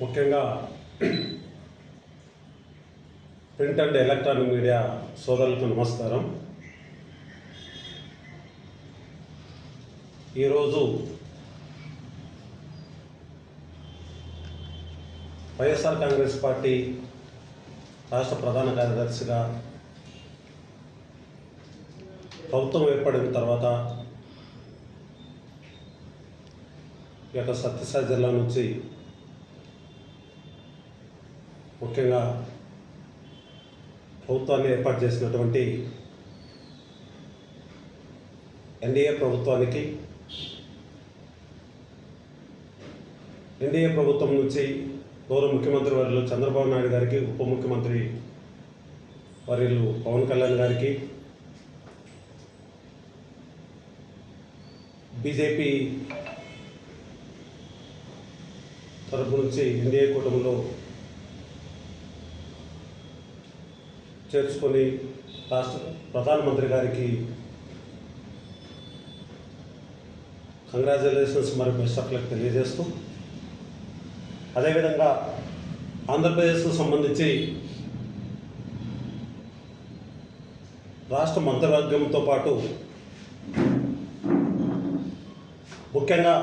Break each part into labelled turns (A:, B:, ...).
A: ముఖ్యంగా print and electronic media సోదరులకు నమస్కారం. ఈరోజు వైఎస్ఆర్ కాంగ్రెస్ పార్టీ రాష్ట్ర ప్రధాన కార్యదర్శిగా ప్రభుత్వం ఏర్పడిన తర్వాత ఈ యొక్క సత్యసాయి జిల్లా నుంచి ముఖ్యంగా ప్రభుత్వాన్ని ఏర్పాటు చేసినటువంటి ఎన్డీఏ ప్రభుత్వానికి ఎన్డీఏ ప్రభుత్వం నుంచి గౌరవ ముఖ్యమంత్రి వర్యులు చంద్రబాబు నాయుడు గారికి ఉప ముఖ్యమంత్రి వర్యులు పవన్ కళ్యాణ్ గారికి బీజేపీ తరపు నుంచి ఎన్డీఏ కూటమిలో చేర్చుకొని రాష్ట్ర ప్రధానమంత్రి గారికి కంగ్రాచులేషన్స్ మరి బెస్ట్ ఆఫ్ లక్ తెలియజేస్తూ అదేవిధంగా ఆంధ్రప్రదేశ్కు సంబంధించి రాష్ట్ర మంత్రివర్గంతో పాటు ముఖ్యంగా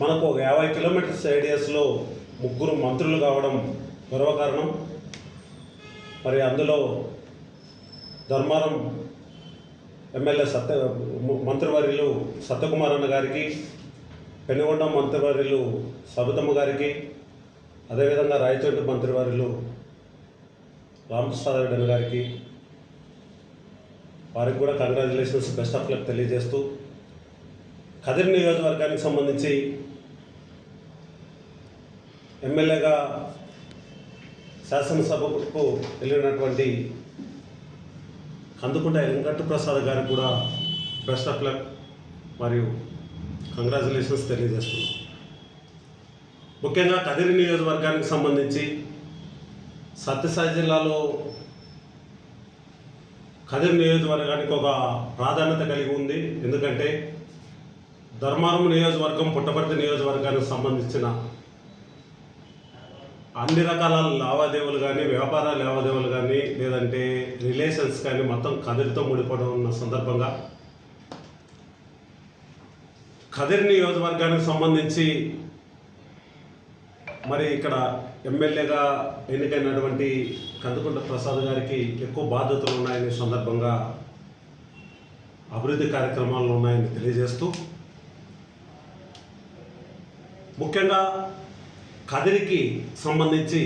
A: మనకు ఒక యాభై కిలోమీటర్స్ రేడియస్లో ముగ్గురు మంత్రులు కావడం గర్వకారణం. మరి అందులో ధర్మారం ఎమ్మెల్యే సత్య మంత్రివర్యులు సత్యకుమార్ అన్న గారికి పెనుగొండ మంత్రివర్యులు సబితమ్మ గారికి అదేవిధంగా రాయచోటి మంత్రివర్యులు రామప్రసాద్ రెడ్డి అన్న గారికి వారికి కూడా కంగ్రాచులేషన్స్ బెస్ట్ ఆఫ్ లక్ తెలియజేస్తూ కదిరి నియోజకవర్గానికి సంబంధించి ఎమ్మెల్యేగా శాసనసభకు వెళ్ళినటువంటి కందుకుంట వెంకట ప్రసాద్ గారికి కూడా బెస్ట్ ఆఫ్ లక్ మరియు కంగ్రాచులేషన్స్ తెలియజేస్తున్నాం ముఖ్యంగా కదిరి నియోజకవర్గానికి సంబంధించి సత్యసాయి జిల్లాలో కదిరి నియోజకవర్గానికి ఒక ప్రాధాన్యత కలిగి ఉంది. ఎందుకంటే ధర్మారం నియోజకవర్గం పుట్టపర్తి నియోజకవర్గానికి సంబంధించిన అన్ని రకాల లావాదేవీలు కానీ వ్యాపార లావాదేవీలు కానీ లేదంటే రిలేషన్స్ కానీ మొత్తం కదిరితో ముడిపడి ఉన్న సందర్భంగా కదిరి నియోజకవర్గానికి సంబంధించి మరి ఇక్కడ ఎమ్మెల్యేగా ఎన్నికైనటువంటి కందుకుంట ప్రసాద్ గారికి ఎక్కువ బాధ్యతలు ఉన్నాయనే సందర్భంగా అభివృద్ధి కార్యక్రమాలు ఉన్నాయని తెలియజేస్తూ ముఖ్యంగా కదిరికి సంబంధించి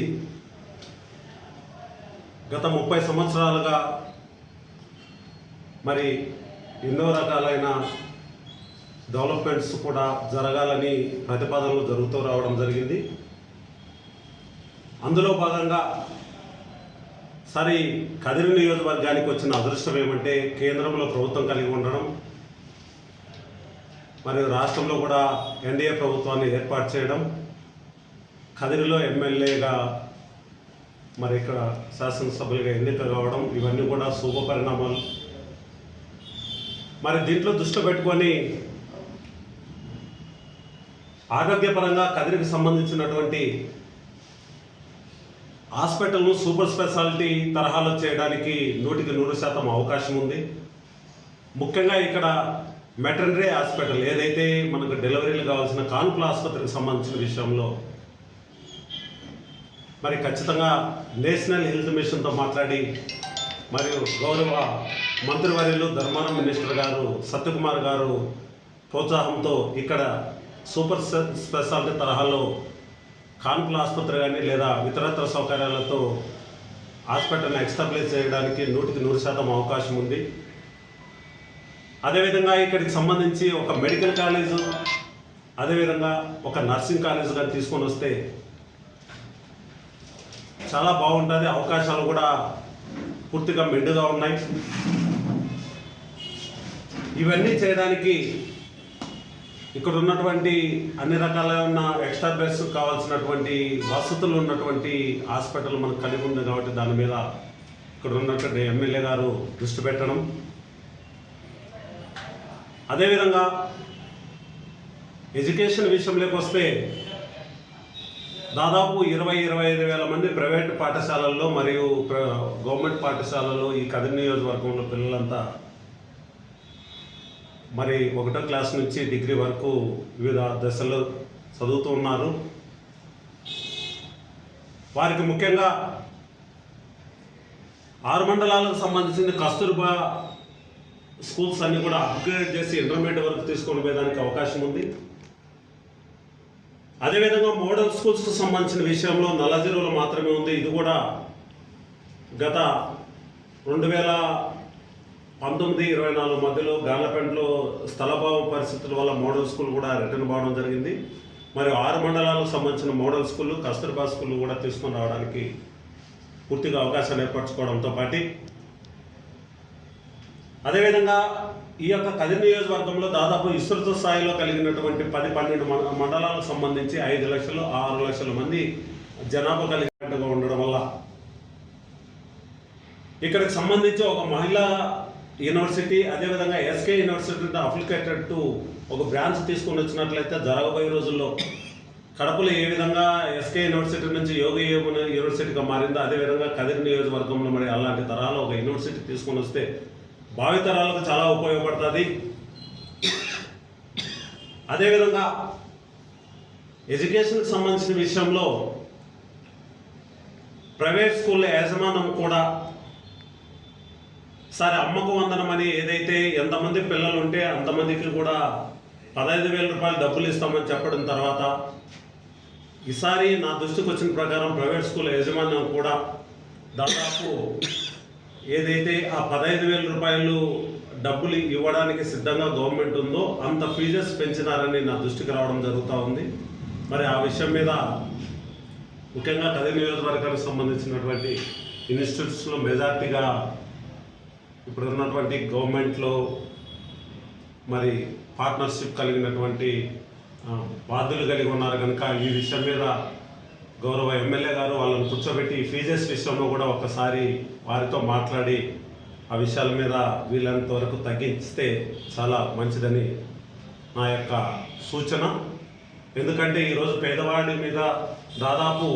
A: గత ముప్పై సంవత్సరాలుగా మరి ఎన్నో రకాలైన డెవలప్మెంట్స్ కూడా జరగాలని ప్రతిపాదనలు జరుగుతూ రావడం జరిగింది. అందులో భాగంగా సరే కదిరి నియోజకవర్గానికి వచ్చిన అదృష్టం ఏమంటే కేంద్రంలో ప్రభుత్వం కలిగి ఉండడం. మరియు రాష్ట్రంలో కూడా ఎన్డీఏ ప్రభుత్వాన్ని ఏర్పాటు చేయడం. కదిరిలో ఎమ్మెల్యేగా మరి ఇక్కడ శాసనసభ్యులుగా ఎన్నిక కావడం ఇవన్నీ కూడా శుభ పరిణామాలు. మరి దీంట్లో దృష్టి పెట్టుకొని ఆరోగ్యపరంగా కదిరికి సంబంధించినటువంటి హాస్పిటల్ను సూపర్ స్పెషాలిటీ తరహాలో చేయడానికి నూటికి నూరు శాతం అవకాశం ఉంది. ముఖ్యంగా ఇక్కడ మెటర్నరీ హాస్పిటల్ ఏదైతే మనకు డెలివరీలు కావాల్సిన కాన్పుల ఆసుపత్రికి సంబంధించిన విషయంలో మరి ఖచ్చితంగా నేషనల్ హెల్త్ మిషన్తో మాట్లాడి మరియు గౌరవ మంత్రివర్యులు ధర్మాన మినిస్టర్ గారు సత్యకుమార్ గారు ప్రోత్సాహంతో ఇక్కడ సూపర్ స్పె- స్పెషాలిటీ తరహాలో కాన్పుల ఆసుపత్రి కానీ లేదా ఇతరత్ర సౌకర్యాలతో హాస్పిటల్ని ఎక్స్టాబ్లిష్ చేయడానికి నూటికి నూరు శాతం అవకాశం ఉంది. అదేవిధంగా ఇక్కడికి సంబంధించి ఒక మెడికల్ కాలేజు అదేవిధంగా ఒక నర్సింగ్ కాలేజ్ కానీ తీసుకొని వస్తే చాలా బాగుంటుంది. అవకాశాలు కూడా పూర్తిగా మెండుగా ఉన్నాయి. ఇవన్నీ చేయడానికి ఇక్కడ ఉన్నటువంటి అన్ని రకాలైన ఎక్స్ట్రా బెడ్స్ కావాల్సినటువంటి వసతులు ఉన్నటువంటి హాస్పిటల్ మనకు కలిగి ఉంది కాబట్టి దాని మీద ఇక్కడ ఉన్నటువంటి ఎమ్మెల్యే గారు దృష్టి పెట్టడం. అదేవిధంగా ఎడ్యుకేషన్ విషయంలోకి వస్తే దాదాపు ఇరవై ఇరవై ఐదు వేల మంది ప్రైవేట్ పాఠశాలల్లో మరియు గవర్నమెంట్ పాఠశాలలో ఈ కథ నియోజకవర్గంలో పిల్లలంతా మరి ఒకటో క్లాస్ నుంచి డిగ్రీ వరకు వివిధ దశలు చదువుతూ ఉన్నారు. వారికి ముఖ్యంగా ఆరు మండలాలకు సంబంధించిన కస్తూర్బా స్కూల్స్ అన్నీ కూడా అప్గ్రేడ్ చేసి ఇంటర్మీడియట్ వరకు తీసుకొని పోయేదానికి అవకాశం ఉంది. అదేవిధంగా మోడల్ స్కూల్స్కు సంబంధించిన విషయంలో నల్లజెరువులో మాత్రమే ఉంది. ఇది కూడా గత రెండు వేల పంతొమ్మిది ఇరవై నాలుగు మధ్యలో గాలపెంటలో స్థలభావం పరిస్థితుల వల్ల మోడల్ స్కూల్ కూడా రిటర్న్ కావడం జరిగింది. మరి ఆరు మండలాలకు సంబంధించిన మోడల్ స్కూళ్ళు కస్తూర్బా స్కూళ్ళు కూడా తీసుకుని రావడానికి పూర్తిగా అవకాశాలు ఏర్పరచుకోవడంతో పాటు. అదేవిధంగా ఈ యొక్క కది నియోజకవర్గంలో దాదాపు విస్తృత స్థాయిలో కలిగినటువంటి పది పన్నెండు మండలాలకు సంబంధించి ఐదు లక్షలు ఆరు లక్షల మంది జనాభా కలిగినట్టుగా ఉండడం వల్ల ఇక్కడికి సంబంధించి ఒక మహిళా యూనివర్సిటీ అదేవిధంగా ఎస్కే యూనివర్సిటీ అప్లికేటెడ్ టు ఒక బ్రాంచ్ తీసుకొని వచ్చినట్లయితే జరగబోయే రోజుల్లో కడపలో ఏ విధంగా ఎస్కే యూనివర్సిటీ నుంచి యోగ యూనివర్సిటీగా మారిందో అదేవిధంగా కదిరి నియోజకవర్గంలో మరి అలాంటి తరాలు ఒక యూనివర్సిటీ తీసుకొని వస్తే భావితరాలకు చాలా ఉపయోగపడుతుంది. అదేవిధంగా ఎడ్యుకేషన్కి సంబంధించిన విషయంలో ప్రైవేట్ స్కూళ్ళ యాజమాన్యం కూడా సరే అమ్మకు వందనం అని ఏదైతే ఎంతమంది పిల్లలు ఉంటే అంతమందికి కూడా పదహైదు వేల రూపాయలు డబ్బులు ఇస్తామని చెప్పడం తర్వాత ఈసారి నా దృష్టికి వచ్చిన ప్రకారం ప్రైవేట్ స్కూల్ యాజమాన్యం కూడా దాదాపు ఏదైతే ఆ పదహైదు వేల రూపాయలు డబ్బులు ఇవ్వడానికి సిద్ధంగా గవర్నమెంట్ ఉందో అంత ఫీజెస్ పెంచినారని నా దృష్టికి రావడం జరుగుతూ ఉంది. మరి ఆ విషయం మీద ముఖ్యంగా కదిరి నియోజకవర్గానికి సంబంధించినటువంటి ఇన్స్టిట్యూట్స్లో మెజార్టీగా ఇప్పుడు ఉన్నటువంటి గవర్నమెంట్లో మరి పార్ట్నర్షిప్ కలిగినటువంటి బాధ్యులు కలిగి ఉన్నారు కనుక ఈ విషయం మీద గౌరవ ఎమ్మెల్యే గారు వాళ్ళని కూర్చోబెట్టి ఫీజెస్ విషయంలో కూడా ఒకసారి వారితో మాట్లాడి ఆ విషయాల మీద వీలైనంత వరకు తగ్గిస్తే చాలా మంచిదని నా యొక్క సూచన. ఎందుకంటే ఈరోజు పేదవాడి మీద దాదాపు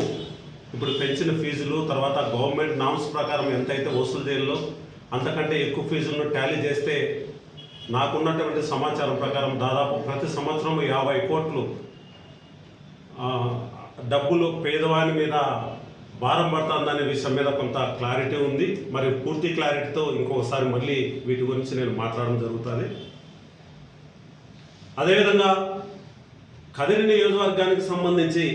A: ఇప్పుడు పెంచిన ఫీజులు తర్వాత గవర్నమెంట్ నామ్స్ ప్రకారం ఎంతైతే వసూలు చేయాలో అంతకంటే ఎక్కువ ఫీజులను టాలీ చేస్తే నాకున్నటువంటి సమాచారం ప్రకారం దాదాపు ప్రతి సంవత్సరం యాభై కోట్లు డబ్బులు పేదవాని మీద భారం పడుతుందనే విషయం మీద కొంత క్లారిటీ ఉంది. మరి పూర్తి క్లారిటీతో ఇంకొకసారి మళ్ళీ వీటి గురించి నేను మాట్లాడడం జరుగుతుంది. అదేవిధంగా కదిరి నియోజకవర్గానికి సంబంధించి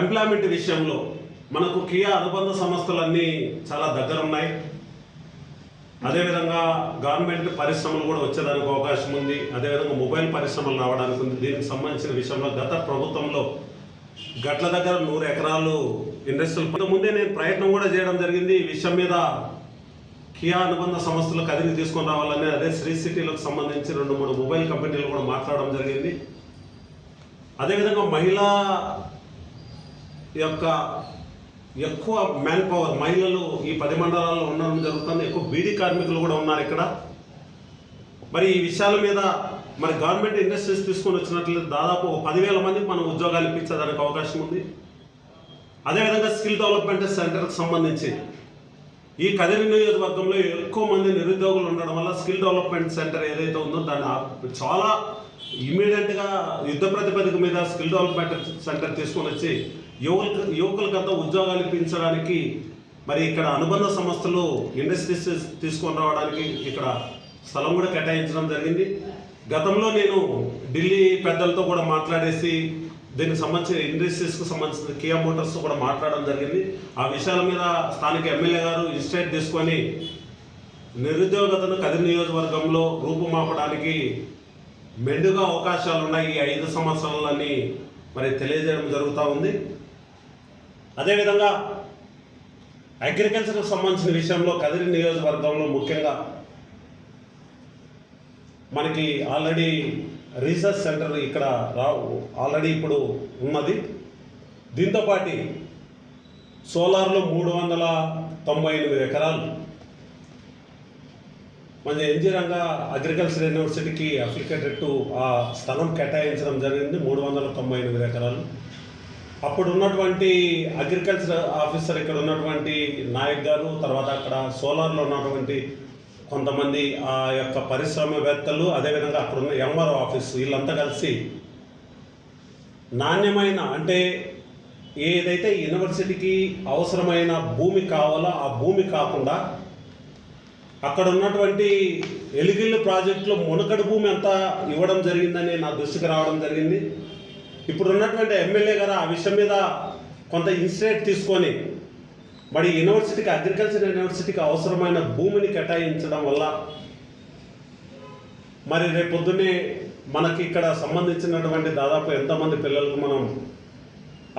A: ఎంప్లాయ్మెంట్ విషయంలో మనకు కియా అనుబంధ సంస్థలన్నీ చాలా దగ్గర ఉన్నాయి అదేవిధంగా గవర్నమెంట్ పరిశ్రమలు కూడా వచ్చేదానికి అవకాశం ఉంది. అదేవిధంగా మొబైల్ పరిశ్రమలు రావడానికి ఉంది. దీనికి సంబంధించిన విషయంలో గత ప్రభుత్వంలో గట్ల దగ్గర నూరు ఎకరాలు ఇండస్ట్రియల్ ముందే నేను ప్రయత్నం కూడా చేయడం జరిగింది. ఈ విషయం మీద కియా అనుబంధ సంస్థలు కదిలి తీసుకొని రావాలని అదే శ్రీ సిటీలకు సంబంధించి రెండు మూడు మొబైల్ కంపెనీలు కూడా మాట్లాడడం జరిగింది. అదేవిధంగా మహిళా యొక్క ఎక్కువ మ్యాన్ పవర్ మహిళలు ఈ పది మండలాల్లో ఉండడం జరుగుతుంది. ఎక్కువ బీడీ కార్మికులు కూడా ఉన్నారు ఇక్కడ. మరి ఈ విషయాల మీద మరి గవర్నమెంట్ ఇండస్ట్రీస్ తీసుకొని వచ్చినట్లయితే దాదాపు ఒక పదివేల మందికి మనం ఉద్యోగాలు ఇప్పించడానికి అవకాశం ఉంది. అదేవిధంగా స్కిల్ డెవలప్మెంట్ సెంటర్కి సంబంధించి ఈ కదిరి నియోజకవర్గంలో ఎక్కువ మంది నిరుద్యోగులు ఉండడం వల్ల స్కిల్ డెవలప్మెంట్ సెంటర్ ఏదైతే ఉందో దాన్ని ఆ- చాలా ఇమీడియట్గా యుద్ధ ప్రతిపదిక మీద స్కిల్ డెవలప్మెంట్ సెంటర్ తీసుకొని వచ్చి యువకు యువకులకంతా ఉద్యోగాలు ఇప్పించడానికి మరి ఇక్కడ అనుబంధ సంస్థలు ఇండస్ట్రీస్ తీసుకొని రావడానికి ఇక్కడ స్థలం కూడా కేటాయించడం జరిగింది. గతంలో నేను ఢిల్లీ పెద్దలతో కూడా మాట్లాడేసి దీనికి సంబంధించిన ఇండస్ట్రీస్కు సంబంధించిన కియా మోటార్స్తో కూడా మాట్లాడడం జరిగింది. ఆ విషయాల మీద స్థానిక ఎమ్మెల్యే గారు ఇన్స్టేట్ తీసుకొని నిరుద్యోగతను కదిరి నియోజకవర్గంలో రూపుమాపడానికి మెండుగా అవకాశాలు ఉన్నాయి ఈ ఐదు సంవత్సరాలని మరి తెలియజేయడం జరుగుతూ ఉంది. అదేవిధంగా అగ్రికల్చర్కి సంబంధించిన విషయంలో కదిరి నియోజకవర్గంలో ముఖ్యంగా మనకి ఆల్రెడీ రీసెర్చ్ సెంటర్ ఇక్కడ రా ఆల్రెడీ ఇప్పుడు ఉన్నది. దీంతోపాటి సోలార్లో మూడు వందల తొంభై ఎనిమిది ఎకరాలు. మన ఎన్జీ రంగా అగ్రికల్చర్ యూనివర్సిటీకి అప్లికేటెడ్ టు ఆ స్థలం కేటాయించడం జరిగింది మూడు వందల తొంభై ఎనిమిది ఎకరాలు. అప్పుడు ఉన్నటువంటి అగ్రికల్చర్ ఆఫీసర్ ఇక్కడ ఉన్నటువంటి నాయక్ గారు తర్వాత అక్కడ సోలార్లో ఉన్నటువంటి కొంతమంది ఆ యొక్క పరిశ్రమవేత్తలు అదేవిధంగా అక్కడ ఉన్న ఎంఆర్ఓ ఆఫీస్ వీళ్ళంతా కలిసి నాణ్యమైన అంటే ఏదైతే యూనివర్సిటీకి అవసరమైన భూమి కావాలో ఆ భూమి కాకుండా అక్కడ ఉన్నటువంటి ఎలిగిల్లు ప్రాజెక్టులో మునకడి భూమి అంతా ఇవ్వడం జరిగిందని నా దృష్టికి రావడం జరిగింది. ఇప్పుడు ఉన్నటువంటి ఎమ్మెల్యే గారు ఆ విషయం మీద కొంత ఇన్సిడెంట్ తీసుకొని మరి యూనివర్సిటీకి అగ్రికల్చర్ యూనివర్సిటీకి అవసరమైన భూమిని కేటాయించడం వల్ల మరి రేపొద్దునే మనకి ఇక్కడ సంబంధించినటువంటి దాదాపు ఎంతమంది పిల్లలకు మనం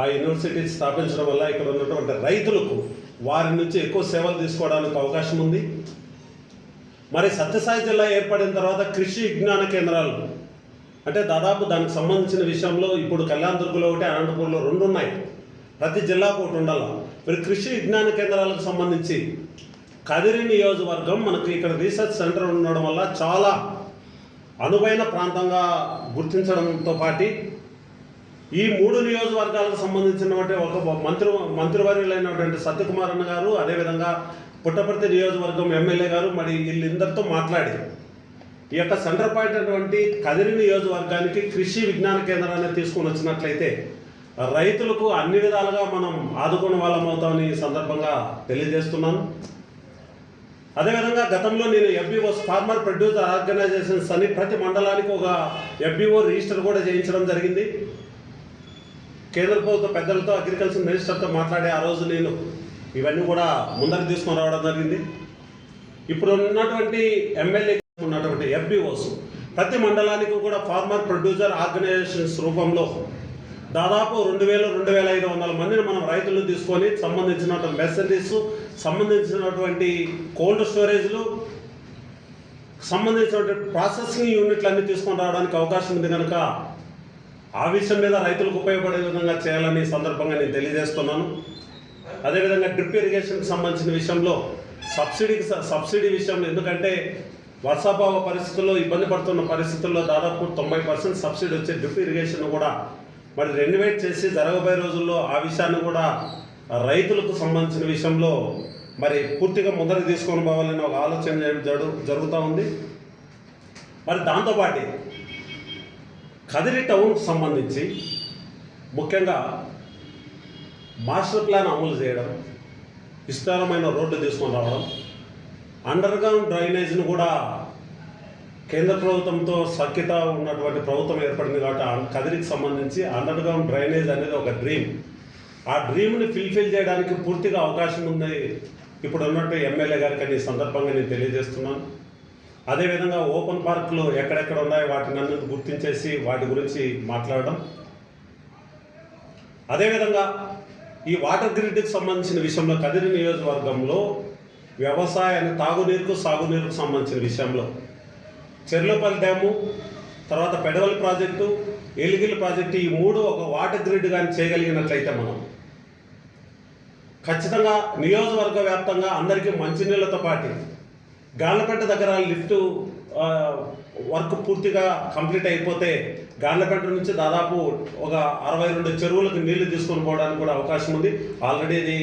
A: ఆ యూనివర్సిటీ స్థాపించడం వల్ల ఇక్కడ ఉన్నటువంటి రైతులకు వారి నుంచి ఎక్కువ సేవలు తీసుకోవడానికి అవకాశం ఉంది. మరి సత్యసాయి జిల్లా ఏర్పడిన తర్వాత కృషి విజ్ఞాన కేంద్రాలు అంటే దాదాపు దానికి సంబంధించిన విషయంలో ఇప్పుడు కళ్యాణదుర్గలో ఒకటి అనంతపూర్లో రెండు ఉన్నాయి. ప్రతి జిల్లాకు ఒకటి ఉండాలి. మరి కృషి విజ్ఞాన కేంద్రాలకు సంబంధించి కదిరి నియోజకవర్గం మనకు ఇక్కడ రీసెర్చ్ సెంటర్ ఉండడం వల్ల చాలా అనువైన ప్రాంతంగా గుర్తించడంతో పాటు ఈ మూడు నియోజకవర్గాలకు సంబంధించినటువంటి ఒక మంత్రి మంత్రివర్యులైనటువంటి సత్యకుమార్ అన్న గారు అదేవిధంగా పుట్టపర్తి నియోజకవర్గం ఎమ్మెల్యే గారు మరి వీళ్ళిద్దరితో మాట్లాడి ఈ యొక్క సెంటర్ పాయింట్ అటువంటి కదిరి నియోజకవర్గానికి కృషి విజ్ఞాన కేంద్రాన్ని తీసుకొని వచ్చినట్లయితే రైతులకు అన్ని విధాలుగా మనం ఆదుకున్న వాళ్ళం అవుతామని సందర్భంగా తెలియజేస్తున్నాను. అదేవిధంగా గతంలో నేను ఎఫ్బిఓ ఫార్మర్ ప్రొడ్యూసర్ ఆర్గనైజేషన్స్ అని ప్రతి మండలానికి ఒక ఎఫ్బిఓ రిజిస్టర్ కూడా చేయించడం జరిగింది. కేంద్ర ప్రభుత్వ పెద్దలతో అగ్రికల్చర్ మినిస్టర్తో మాట్లాడే ఆ రోజు నేను ఇవన్నీ కూడా ముందరికి తీసుకొని రావడం జరిగింది. ఇప్పుడు ఉన్నటువంటి ఎమ్మెల్యే ఉన్నటువంటి ఎఫ్బిఓస్ ప్రతి మండలానికి కూడా ఫార్మర్ ప్రొడ్యూసర్ ఆర్గనైజేషన్స్ రూపంలో దాదాపు రెండు వేల రెండు వేల ఐదు వందల మందిని మనం రైతులను తీసుకొని సంబంధించినటువంటి మెసరీస్ సంబంధించినటువంటి కోల్డ్ స్టోరేజ్లు సంబంధించినటువంటి ప్రాసెసింగ్ యూనిట్లు అన్ని తీసుకొని రావడానికి అవకాశం ఉంది కనుక ఆ విషయం మీద రైతులకు ఉపయోగపడే విధంగా చేయాలని సందర్భంగా నేను తెలియజేస్తున్నాను. అదేవిధంగా డ్రిప్ ఇరిగేషన్కి సంబంధించిన విషయంలో సబ్సిడీకి స- సబ్సిడీ విషయంలో ఎందుకంటే వర్షాభావ పరిస్థితుల్లో ఇబ్బంది పడుతున్న పరిస్థితుల్లో దాదాపు తొంభై పర్సెంట్ సబ్సిడీ వచ్చే డ్రిప్ ఇరిగేషన్ కూడా మరి రెన్యువేట్ చేసి జరగబోయే రోజుల్లో ఆ విషయాన్ని కూడా రైతులకు సంబంధించిన విషయంలో మరి పూర్తిగా ముందరికి తీసుకొని పోవాలని ఒక ఆలోచన చేయడం జరు జరుగుతూ ఉంది. మరి దాంతోపాటు కదిరి టౌన్కి సంబంధించి ముఖ్యంగా మాస్టర్ ప్లాన్ అమలు చేయడం విస్తారమైన రోడ్డు తీసుకొని రావడం అండర్ గ్రౌండ్ డ్రైనేజ్ను కూడా కేంద్ర ప్రభుత్వంతో సఖ్యత ఉన్నటువంటి ప్రభుత్వం ఏర్పడింది కాబట్టి ఆ కదిరికి సంబంధించి అండర్ గ్రౌండ్ డ్రైనేజ్ అనేది ఒక డ్రీమ్ ఆ డ్రీమ్ని ఫిల్ఫిల్ చేయడానికి పూర్తిగా అవకాశం ఉంది. ఇప్పుడు ఉన్నట్టు ఎమ్మెల్యే గారికి అని ఈ సందర్భంగా నేను తెలియజేస్తున్నాను. అదేవిధంగా ఓపెన్ పార్కులు ఎక్కడెక్కడ ఉన్నాయో వాటిని అన్ని గుర్తించేసి వాటి గురించి మాట్లాడడం. అదేవిధంగా ఈ వాటర్ గ్రిడ్కి సంబంధించిన విషయంలో కదిరి నియోజకవర్గంలో వ్యవసాయాన్ని తాగునీరుకు సాగునీరుకు సంబంధించిన విషయంలో చెర్లోపల్లి డ్యాము తర్వాత పెడవల్ ప్రాజెక్టు ఎలిగిల్ ప్రాజెక్టు ఈ మూడు ఒక వాటర్ గ్రిడ్ కానీ చేయగలిగినట్లయితే మనం. ఖచ్చితంగా నియోజకవర్గ వ్యాప్తంగా అందరికీ మంచినీళ్ళతో పాటు గాళ్ళపేట దగ్గర లిఫ్ట్ వర్క్ పూర్తిగా కంప్లీట్ అయిపోతే గార్లపేట నుంచి దాదాపు ఒక అరవై రెండు చెరువులకు నీళ్ళు తీసుకొని పోవడానికి కూడా అవకాశం ఉంది. ఆల్రెడీ ఇది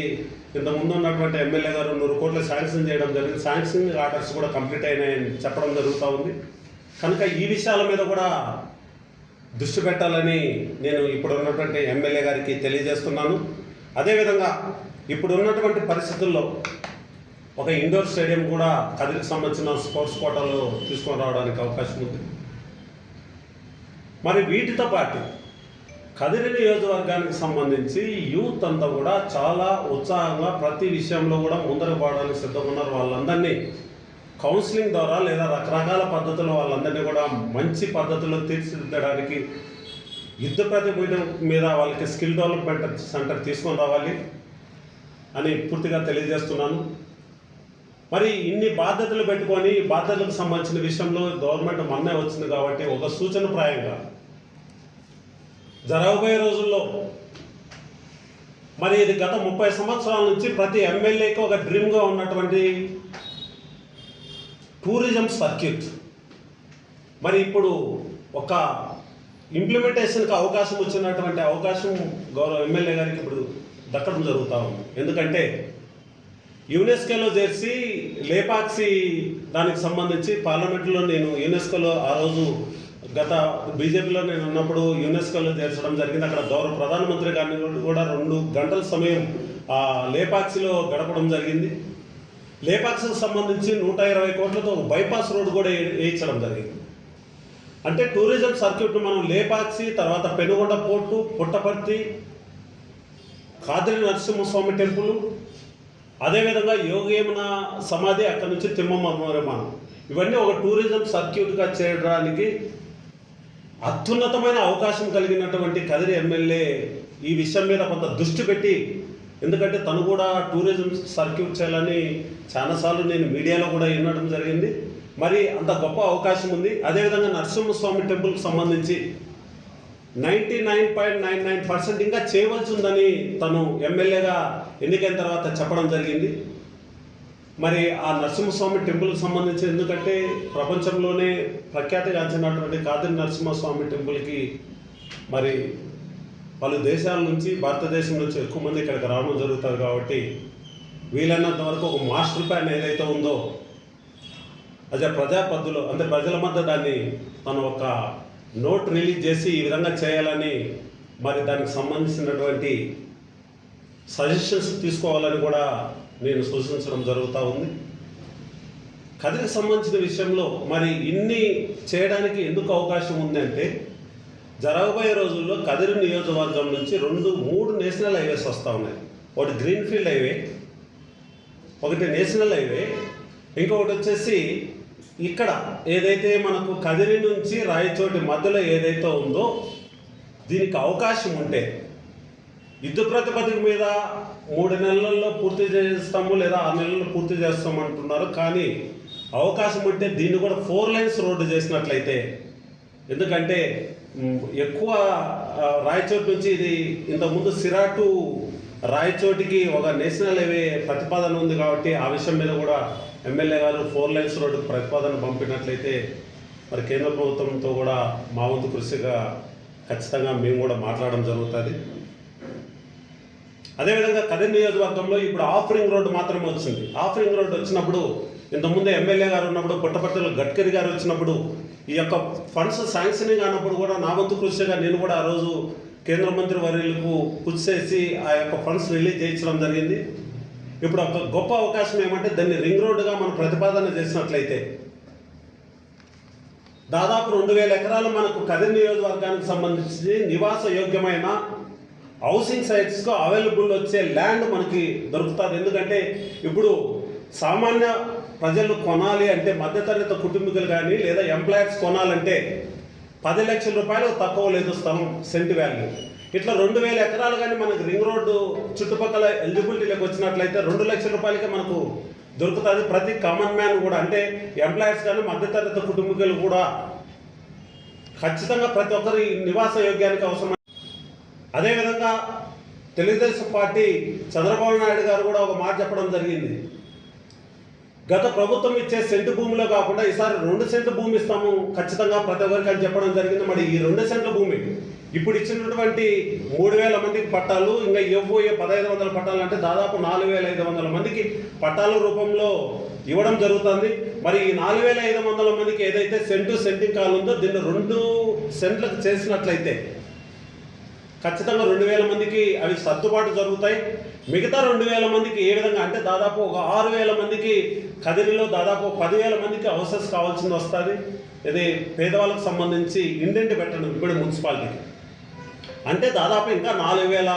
A: ఇంత ముందు ఉన్నటువంటి ఎమ్మెల్యే గారు నూరు కోట్లు శాంక్షన్ చేయడం జరిగింది. శాంక్షన్ ఆర్డర్స్ కూడా కంప్లీట్ అయినాయని చెప్పడం జరుగుతూ ఉంది. కనుక ఈ విషయాల మీద కూడా దృష్టి పెట్టాలని నేను ఇప్పుడు ఉన్నటువంటి ఎమ్మెల్యే గారికి తెలియజేస్తున్నాను. అదేవిధంగా ఇప్పుడు ఉన్నటువంటి పరిస్థితుల్లో ఒక ఇండోర్ స్టేడియం కూడా కదిరికి సంబంధించిన స్పోర్ట్స్ కోటాలో తీసుకొని రావడానికి అవకాశం ఉంది. మరి వీటితో పాటు కదిరి నియోజకవర్గానికి సంబంధించి యూత్ అంతా కూడా చాలా ఉత్సాహంగా ప్రతి విషయంలో కూడా ముందరకు పోవడానికి సిద్ధంగా ఉన్నారు వాళ్ళందరినీ కౌన్సిలింగ్ ద్వారా లేదా రకరకాల పద్ధతులు వాళ్ళందరినీ కూడా మంచి పద్ధతిలో తీర్చిదిద్దడానికి యుద్ధ ప్రతిభ మీద వాళ్ళకి స్కిల్ డెవలప్మెంట్ సెంటర్ తీసుకొని రావాలి అని పూర్తిగా తెలియజేస్తున్నాను. మరి ఇన్ని బాధ్యతలు పెట్టుకొని బాధ్యతలకు సంబంధించిన విషయంలో గవర్నమెంట్ మొన్నే వచ్చింది కాబట్టి ఒక సూచన ప్రాయంగా జరగబోయే రోజుల్లో మరి ఇది గత ముప్పై సంవత్సరాల నుంచి ప్రతి ఎమ్మెల్యేకి ఒక డ్రీమ్గా ఉన్నటువంటి టూరిజం సర్క్యూట్. మరి ఇప్పుడు ఒక ఇంప్లిమెంటేషన్కి అవకాశం వచ్చినటువంటి అవకాశం గౌరవ ఎమ్మెల్యే గారికి ఇప్పుడు దక్కడం జరుగుతూ ఉంది. ఎందుకంటే యునెస్కోలో చేర్చి లేపాక్సి దానికి సంబంధించి పార్లమెంట్లో నేను యునెస్కోలో ఆ రోజు గత బీజేపీలో నేను ఉన్నప్పుడు యునెస్కోలో చేర్చడం జరిగింది. అక్కడ గౌరవ ప్రధానమంత్రి గారిని కూడా రెండు గంటల సమయం ఆ లేపాక్సిలో గడపడం జరిగింది. లేపాక్షికి సంబంధించి నూట ఇరవై కోట్లతో ఒక బైపాస్ రోడ్ కూడా వేయించడం జరిగింది. అంటే టూరిజం సర్క్యూట్ మనం లేపాక్సి తర్వాత పెనుగొండ పోర్టు పుట్టపర్తి కాదిరి నరసింహస్వామి టెంపుల్ అదేవిధంగా యోగేమన సమాధి అక్కడ నుంచి తిమ్మమ్మ విమానం. ఇవన్నీ ఒక టూరిజం సర్క్యూట్గా చేయడానికి అత్యున్నతమైన అవకాశం కలిగినటువంటి కదిరి ఎమ్మెల్యే ఈ విషయం మీద కొంత దృష్టి పెట్టి ఎందుకంటే తను కూడా టూరిజం సర్క్యూట్ చేయాలని చాలాసార్లు నేను మీడియాలో కూడా వినడం జరిగింది. మరి అంత గొప్ప అవకాశం ఉంది. అదేవిధంగా నరసింహస్వామి టెంపుల్కి సంబంధించి ninety nine point nine nine percent ఇంకా చేయవలసి ఉందని తను ఎమ్మెల్యేగా ఎన్నికైన తర్వాత చెప్పడం జరిగింది. మరి ఆ నరసింహస్వామి టెంపుల్కి సంబంధించి ఎందుకంటే ప్రపంచంలోనే ప్రఖ్యాతిగాంచినటువంటి కాదిరి నరసింహస్వామి టెంపుల్కి మరి పలు దేశాల నుంచి భారతదేశం నుంచి ఎక్కువ మంది ఇక్కడికి రావడం జరుగుతుంది కాబట్టి వీలైనంత వరకు ఒక మాస్టర్ ప్లాన్ ఏదైతే ఉందో అదే ప్రజా అంటే ప్రజల మధ్య దాన్ని తను ఒక నోట్ రిలీజ్ చేసి ఈ విధంగా చేయాలని మరి దానికి సంబంధించినటువంటి సజెషన్స్ తీసుకోవాలని కూడా నేను సూచించడం జరుగుతూ ఉంది. కదిరికి సంబంధించిన విషయంలో మరి ఇన్ని చేయడానికి ఎందుకు అవకాశం ఉంది అంటే జరగబోయే రోజుల్లో కదిరి నియోజకవర్గం నుంచి రెండు మూడు నేషనల్ హైవేస్ వస్తూ ఉన్నాయి. ఒకటి గ్రీన్ఫీల్డ్ హైవే ఒకటి నేషనల్ హైవే ఇంకొకటి వచ్చేసి ఇక్కడ ఏదైతే మనకు కదిరి నుంచి రాయచోటి మధ్యలో ఏదైతే ఉందో దీనికి అవకాశం ఉంటే యుద్ధ ప్రతిపదిక మీద మూడు నెలల్లో పూర్తి చేస్తాము లేదా ఆరు నెలల్లో పూర్తి చేస్తాము అంటున్నారు కానీ అవకాశం ఉంటే దీన్ని కూడా ఫోర్ లైన్స్ రోడ్డు చేసినట్లయితే. ఎందుకంటే ఎక్కువ రాయచోటు నుంచి ఇది ఇంతకుముందు సిరా టు రాయచోటికి ఒక నేషనల్ హైవే ప్రతిపాదన ఉంది కాబట్టి ఆ విషయం మీద కూడా ఎమ్మెల్యే గారు ఫోర్ లైన్స్ రోడ్డు ప్రతిపాదన పంపినట్లయితే మరి కేంద్ర ప్రభుత్వంతో కూడా మా వంతు కృషిగా ఖచ్చితంగా మేము కూడా మాట్లాడడం జరుగుతుంది. అదేవిధంగా కదిరి నియోజకవర్గంలో ఇప్పుడు ఆఫరింగ్ రోడ్డు మాత్రమే వచ్చింది ఆఫరింగ్ రోడ్డు వచ్చినప్పుడు ఇంతకుముందు ఎమ్మెల్యే గారు ఉన్నప్పుడు పుట్టపర్తిలో గడ్కరీ గారు వచ్చినప్పుడు ఈ యొక్క ఫండ్స్ శాంక్షనింగ్ అన్నప్పుడు కూడా నా వంతు కృషిగా నేను కూడా ఆ రోజు కేంద్ర మంత్రి వర్యులకు కృషి చేసి ఆ యొక్క ఫండ్స్ రిలీజ్ చేయించడం జరిగింది. ఇప్పుడు ఒక గొప్ప అవకాశం ఏమంటే దాన్ని రింగ్ రోడ్డుగా మనం ప్రతిపాదన చేసినట్లయితే దాదాపు రెండు వేల ఎకరాలు మనకు కదిరి నియోజకవర్గానికి సంబంధించి నివాస యోగ్యమైన హౌసింగ్ సైట్స్కు అవైలబుల్ వచ్చే ల్యాండ్ మనకి దొరుకుతుంది. ఎందుకంటే ఇప్పుడు సామాన్య ప్రజలు కొనాలి అంటే మధ్యతరగతి కుటుంబీకులు కానీ లేదా ఎంప్లాయర్స్ కొనాలంటే పది లక్షల రూపాయలు తక్కువ లేదు స్థలం సెంట్ వాల్యూ. ఇట్లా రెండు వేల ఎకరాలు కానీ మనకు రింగ్ రోడ్డు చుట్టుపక్కల ఎలిజిబిలిటీలోకి వచ్చినట్లయితే రెండు లక్షల రూపాయలకే మనకు దొరుకుతుంది ప్రతి కామన్ మ్యాన్ కూడా. అంటే ఎంప్లాయర్స్ కానీ మధ్యతరగతి కుటుంబీకులు కూడా ఖచ్చితంగా ప్రతి ఒక్కరి నివాస యోగ్యానికి అవసరం అదేవిధంగా తెలుగుదేశం పార్టీ చంద్రబాబు నాయుడు గారు కూడా ఒక మాట చెప్పడం జరిగింది. గత ప్రభుత్వం ఇచ్చే సెంటు భూమిలో కాకుండా ఈసారి రెండు సెంటు భూమి ఇస్తాము ఖచ్చితంగా ప్రతి ఒక్కరికి అని చెప్పడం జరిగింది. మరి ఈ రెండు సెంట్ల భూమి ఇప్పుడు ఇచ్చినటువంటి మూడు వేల మందికి పట్టాలు ఇంకా ఇవ్వబోయే పదహైదు వందల పట్టాలు అంటే దాదాపు నాలుగు వేల ఐదు వందల మందికి పట్టాల రూపంలో ఇవ్వడం జరుగుతుంది. మరి ఈ నాలుగు వేల ఐదు వందల మందికి ఏదైతే సెంటు సెంటింగ్ కాల్ ఉందో దీన్ని రెండు సెంట్లకు చేసినట్లయితే ఖచ్చితంగా రెండు వేల మందికి అవి సర్దుబాటు జరుగుతాయి. మిగతా రెండు వేల మందికి ఏ విధంగా అంటే దాదాపు ఒక ఆరు వేల మందికి కదిరిలో దాదాపు పదివేల మందికి అవసెస్ కావాల్సింది వస్తుంది. ఇది పేదవాళ్ళకు సంబంధించి ఇండెంట్ పెట్టడం ఇప్పుడు మున్సిపాలిటీకి. అంటే దాదాపు ఇంకా నాలుగు వేల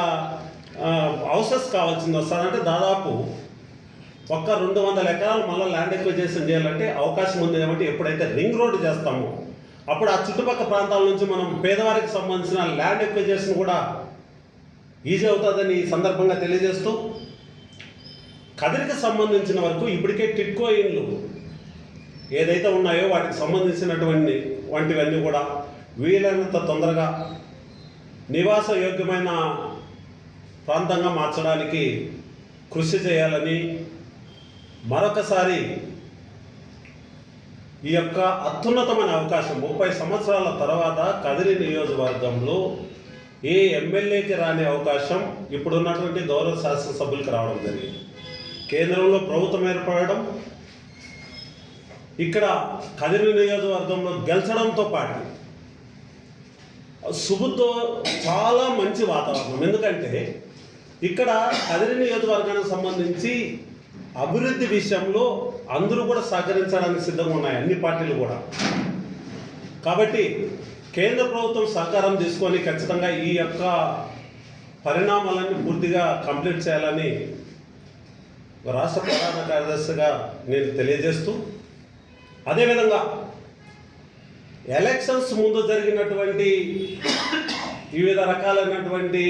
A: హౌసెస్ కావాల్సింది వస్తుంది. అంటే దాదాపు ఒక్క రెండు వందల ఎకరాలు మళ్ళీ ల్యాండ్ ఎక్విజేషన్ చేయాలంటే అవకాశం ఉంది కాబట్టి ఎప్పుడైతే రింగ్ రోడ్డు చేస్తామో అప్పుడు ఆ చుట్టుపక్కల ప్రాంతాల నుంచి మనం పేదవారికి సంబంధించిన ల్యాండ్ ఎక్విజేషన్ కూడా ఈజీ అవుతుందని ఈ సందర్భంగా తెలియజేస్తూ కదిరికి సంబంధించిన వరకు ఇప్పటికే టిట్కో ఇండ్లు ఏదైతే ఉన్నాయో వాటికి సంబంధించినటువంటి వంటివన్నీ కూడా వీలైనంత తొందరగా నివాస యోగ్యమైన ప్రాంతంగా మార్చడానికి కృషి చేయాలని మరొకసారి ఈ యొక్క అత్యున్నతమైన అవకాశం. ముప్పై సంవత్సరాల తర్వాత కదిరి నియోజకవర్గంలో ఏ ఎమ్మెల్యేకి రాని అవకాశం ఇప్పుడున్నటువంటి గౌరవ శాసనసభ్యులకు రావడం జరిగింది. కేంద్రంలో ప్రభుత్వం ఏర్పడడం ఇక్కడ కదిరి నియోజకవర్గంలో గెలిచడంతో పాటు శుభుతో చాలా మంచి వాతావరణం. ఎందుకంటే ఇక్కడ కదిరి నియోజకవర్గానికి సంబంధించి అభివృద్ధి విషయంలో అందరూ కూడా సహకరించడానికి సిద్ధంగా ఉన్నాయి అన్ని పార్టీలు కూడా. కాబట్టి కేంద్ర ప్రభుత్వం సహకారం తీసుకొని ఖచ్చితంగా ఈ యొక్క పరిణామాలన్నీ పూర్తిగా కంప్లీట్ చేయాలని రాష్ట్ర ప్రధాన కార్యదర్శిగా నేను తెలియజేస్తూ అదేవిధంగా ఎలక్షన్స్ ముందు జరిగినటువంటి వివిధ రకాలైనటువంటి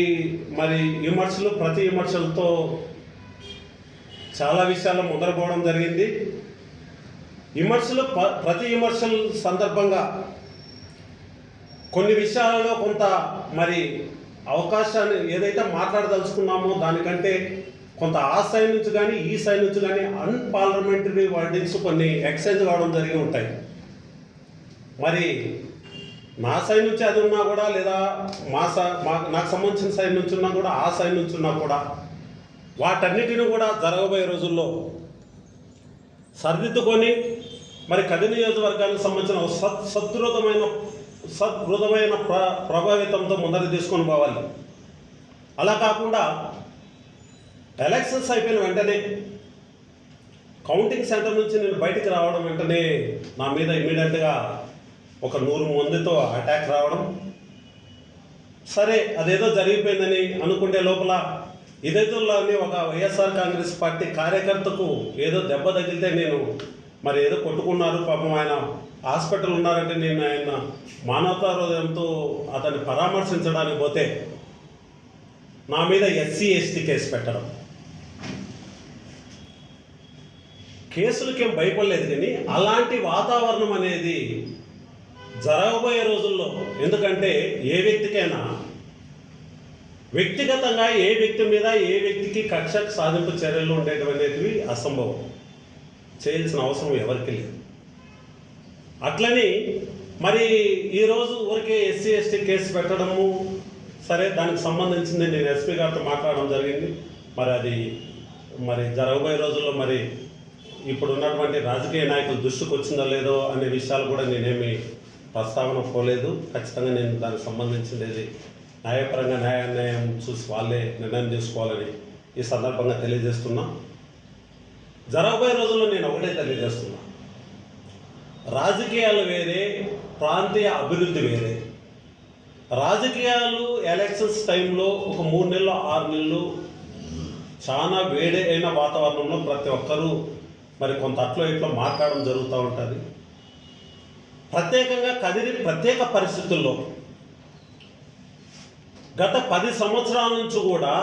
A: మరి విమర్శలు ప్రతి విమర్శలతో చాలా విషయాలు ముద్రపోవడం జరిగింది. విమర్శలు ప- ప్రతి విమర్శల సందర్భంగా కొన్ని విషయాలలో కొంత మరి అవకాశాన్ని ఏదైతే మాట్లాడదలుచుకున్నామో దానికంటే కొంత ఆ సైడ్ నుంచి కానీ ఈ సైడ్ నుంచి కానీ అన్పార్లమెంటరీ వర్డింగ్స్ కొన్ని ఎక్స్చేంజ్ కావడం జరిగి ఉంటాయి. మరి నా సైడ్ నుంచి అది ఉన్నా కూడా లేదా మా సా మా నాకు సంబంధించిన సైడ్ నుంచి ఉన్నా కూడా ఆ సైడ్ నుంచి ఉన్నా కూడా వాటన్నిటిని కూడా జరగబోయే రోజుల్లో సరిదిద్దుకొని మరి కది నియోజకవర్గానికి సంబంధించిన ఒక సత్ సదృఢమైన సద్హృదమైన ప్ర ప్రభావితంతో ముందరికి తీసుకొని పోవాలి. అలా కాకుండా ఎలక్షన్స్ అయిపోయిన వెంటనే కౌంటింగ్ సెంటర్ నుంచి నేను బయటికి రావడం వెంటనే నా మీద ఇమీడియట్గా ఒక నూరు మందితో అటాక్ రావడం. సరే అదేదో జరిగిపోయిందని అనుకునే లోపల ఇదేతోలోని ఒక వైఎస్ఆర్ కాంగ్రెస్ పార్టీ కార్యకర్తకు ఏదో దెబ్బ తగిలితే నేను మరి ఏదో కొట్టుకున్నారు పాపం ఆయన హాస్పిటల్ ఉన్నారంటే నేను ఆయన మానవతా హృదయంతో అతన్ని పరామర్శించడానికి పోతే నా మీద ఎస్సీ ఎస్టీ కేసు పెట్టడం. కేసులకేం భయపడలేదు కానీ అలాంటి వాతావరణం అనేది జరగబోయే రోజుల్లో ఎందుకంటే ఏ వ్యక్తికైనా వ్యక్తిగతంగా ఏ వ్యక్తి మీద ఏ వ్యక్తికి కక్ష సాధింపు చర్యలు ఉండేటువంటివి అసంభవం. చేయాల్సిన అవసరం ఎవరికి లేదు. అట్లని మరి ఈరోజు ఊరికే ఎస్సీ ఎస్టీ కేసు పెట్టడము సరే దానికి సంబంధించింది నేను ఎస్పీ గారితో మాట్లాడడం జరిగింది. మరి అది మరి జరగబోయే రోజుల్లో మరి ఇప్పుడు ఉన్నటువంటి రాజకీయ నాయకులు దృష్టికి వచ్చిందో లేదో అనే విషయాలు కూడా నేనేమి ప్రస్తావన పోలేదు. ఖచ్చితంగా నేను దానికి సంబంధించినది న్యాయపరంగా న్యాయ న్యాయం చూసి వాళ్ళే నిర్ణయం చేసుకోవాలని ఈ సందర్భంగా తెలియజేస్తున్నా. జరగబోయే రోజుల్లో నేను ఒకటే తెలియజేస్తున్నా. రాజకీయాలు వేరే ప్రాంతీయ అభివృద్ధి వేరే. రాజకీయాలు ఎలక్షన్స్ టైంలో ఒక మూడు నెలలు ఆరు నెలలు చాలా వేడి అయిన వాతావరణంలో ప్రతి ఒక్కరూ మరి కొంత అట్లో ఇట్లో మాట్లాడడం జరుగుతూ ఉంటుంది. ప్రత్యేకంగా కదిరి ప్రత్యేక పరిస్థితుల్లో గత పది సంవత్సరాల నుంచి కూడా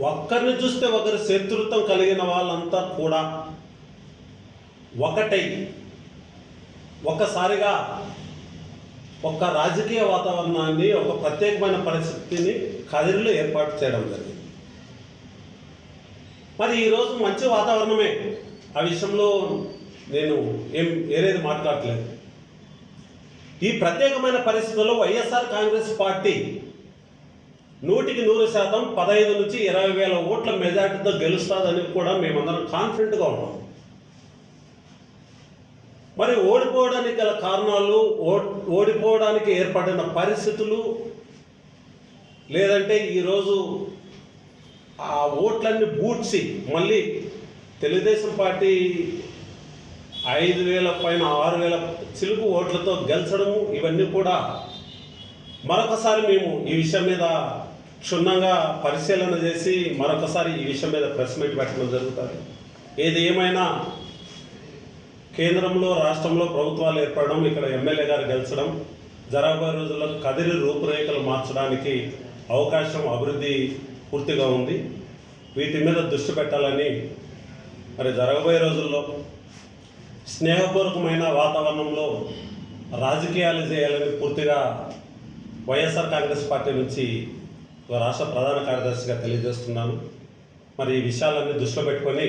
A: ఒక్కరిని చూస్తే ఒకరి శత్రుత్వం కలిగిన వాళ్ళంతా కూడా ఒకటై. ఒక్కసారిగా ఒక రాజకీయ వాతావరణాన్ని ఒక ప్రత్యేకమైన పరిస్థితిని కదిరిలో ఏర్పాటు చేయడం జరిగింది. మరి ఈరోజు మంచి వాతావరణమే. ఆ విషయంలో నేను ఏం ఏరేది మాట్లాడట్లేదు. ఈ ప్రత్యేకమైన పరిస్థితుల్లో వైఎస్ఆర్ కాంగ్రెస్ పార్టీ నూటికి నూరు శాతం పదహైదు నుంచి ఇరవై వేల ఓట్ల మెజార్టీతో గెలుస్తుందని కూడా మేమందరం కాన్ఫిడెంట్గా ఉన్నాం. మరి ఓడిపోవడానికి గల కారణాలు ఓ- ఓడిపోవడానికి ఏర్పడిన పరిస్థితులు లేదంటే ఈరోజు ఆ ఓట్లన్నీ బూడ్చి మళ్ళీ తెలుగుదేశం పార్టీ ఐదు వేల పైన ఆరు వేల చిలుకు ఓట్లతో గెలచడము ఇవన్నీ కూడా మరొకసారి మేము ఈ విషయం మీద క్షుణ్ణంగా పరిశీలన చేసి మరొకసారి ఈ విషయం మీద ప్రెస్ మీట్ పెట్టడం జరుగుతుంది. ఏది ఏమైనా కేంద్రంలో రాష్ట్రంలో ప్రభుత్వాలు ఏర్పడడం ఇక్కడ ఎమ్మెల్యే గారు గెలిచడం జరగబోయే రోజుల్లో కదిరి రూపురేఖలు మార్చడానికి అవకాశం అభివృద్ధి పూర్తిగా ఉంది. వీటి మీద దృష్టి పెట్టాలని మరి జరగబోయే రోజుల్లో స్నేహపూర్వకమైన వాతావరణంలో రాజకీయాలు చేయాలని పూర్తిగా వైఎస్ఆర్ కాంగ్రెస్ పార్టీ నుంచి రాష్ట్ర ప్రధాన కార్యదర్శిగా తెలియజేస్తున్నాను. మరి ఈ విషయాలన్నీ దృష్టిలో పెట్టుకొని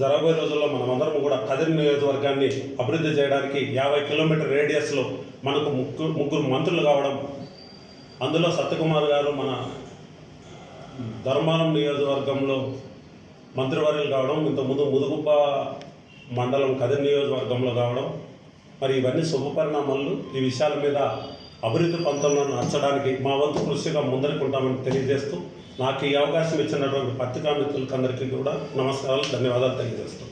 A: జరగబోయే రోజుల్లో మనమందరం కూడా కదిరి నియోజకవర్గాన్ని అభివృద్ధి చేయడానికి యాభై కిలోమీటర్ రేడియస్లో మనకు ముగ్గురు ముగ్గురు మంత్రులు కావడం అందులో సత్యకుమార్ గారు మన ధర్మారం నియోజకవర్గంలో మంత్రివర్యులు కావడం ఇంతకుముందు ముదుగుప్ప మండలం కదిరి నియోజకవర్గంలో కావడం మరి ఇవన్నీ శుభపరిణామాలు. ఈ విషయాల మీద అభివృద్ధి పంతంలో నచ్చడానికి మా వంతు కృషిగా ముందరుకుంటామని తెలియజేస్తూ నాకు ఈ అవకాశం ఇచ్చినటువంటి పత్రికా మిత్రులకందరికీ కూడా నమస్కారాలు ధన్యవాదాలు తెలియజేస్తాం